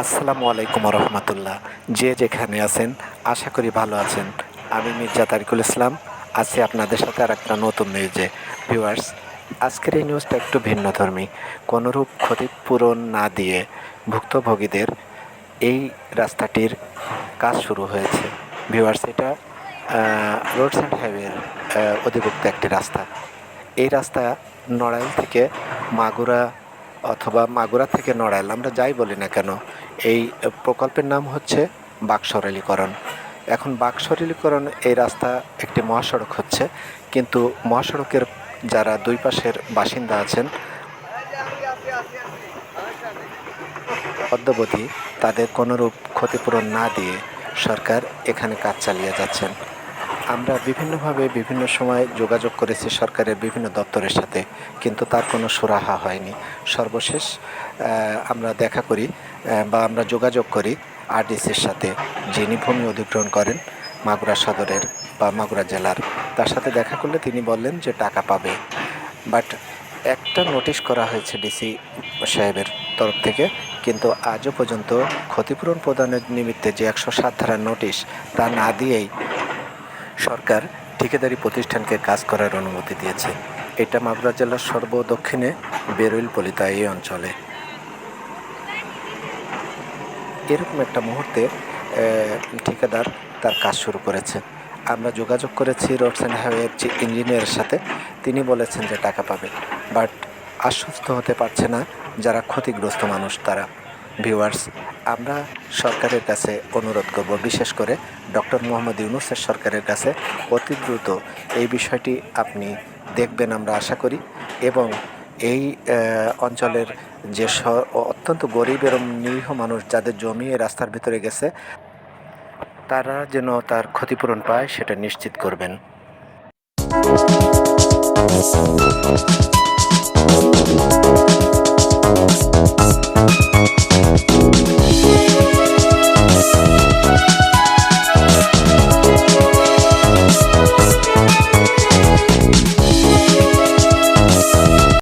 আসসালামু আলাইকুম রহমতুল্লাহ যে যেখানে আছেন, আশা করি ভালো আছেন। আমি মির্জা তারিকুল ইসলাম, আছি আপনাদের সাথে আর একটা নতুন নিউজে। ভিউয়ার্স, আজকের এই নিউজটা একটু ভিন্নধর্মী কোনোরূপ ক্ষতিপূরণ না দিয়ে ভুক্তভোগীদের এই রাস্তাটির কাজ শুরু হয়েছে। ভিউয়ার্স, এটা রোড সাইড হাইওয়ের অধিভুক্ত একটি রাস্তা। এই রাস্তা নড়াইল থেকে মাগুরা অথবা মাগুরা থেকে নড়াইল, আমরা যাই বলি না কেন, এই প্রকল্পের নাম হচ্ছে বাকসরলীকরণ। এখন বাকসরলীকরণ এই রাস্তা একটি মহাসড়ক হচ্ছে, কিন্তু মহাসড়কের যারা দুই পাশের বাসিন্দা আছেন অদ্যবধি তাদের কোনোরূপ ক্ষতিপূরণ না দিয়ে সরকার এখানে কাজ চালিয়ে যাচ্ছেন। আমরা বিভিন্নভাবে বিভিন্ন সময় যোগাযোগ করেছি সরকারের বিভিন্ন দপ্তরের সাথে, কিন্তু তার কোনো সুরাহা হয়নি। সর্বশেষ আমরা দেখা করি বা আমরা যোগাযোগ করি আরডিসির সাথে, যিনি ভূমি অধিগ্রহণ করেন মাগুরা সদরের বা মাগুরা জেলার। তার সাথে দেখা করলে তিনি বললেন যে টাকা পাবে। বাট একটা নোটিশ করা হয়েছে ডিসি সাহেবের তরফ থেকে, কিন্তু আজও পর্যন্ত ক্ষতিপূরণ প্রদানের নিমিত্তে যে একশো সাত ধারার নোটিশ তা না দিয়েই সরকার ঠিকাদারি প্রতিষ্ঠানকে কাজ করার অনুমতি দিয়েছে। এটা মাগুরা জেলার সর্বদক্ষিণে বেরুইল পলিতা এই অঞ্চলে। এরকম একটা মুহূর্তে ঠিকাদার তার কাজ শুরু করেছে। আমরা যোগাযোগ করেছি রোডস অ্যান্ড হাইওয়ের যে ইঞ্জিনিয়ারের সাথে। তিনি বলেছেন যে টাকা পাবে, বাট আশ্বস্ত হতে পারছে না যারা ক্ষতিগ্রস্ত মানুষ তারা। ভিউয়ার্স, আমরা সরকারের কাছে অনুরোধ করব, বিশেষ করে ডক্টর মোহাম্মদ ইউনুসের সরকারের কাছে অতি দ্রুত এই বিষয়টি আপনি দেখবেন আমরা আশা করি এবং এই অঞ্চলের যে অত্যন্ত গরিব এবং নিরীহ মানুষ যাদের জমি রাস্তার ভিতরে গেছে, তারা যেন তার ক্ষতিপূরণ পায় সেটা নিশ্চিত করবেন।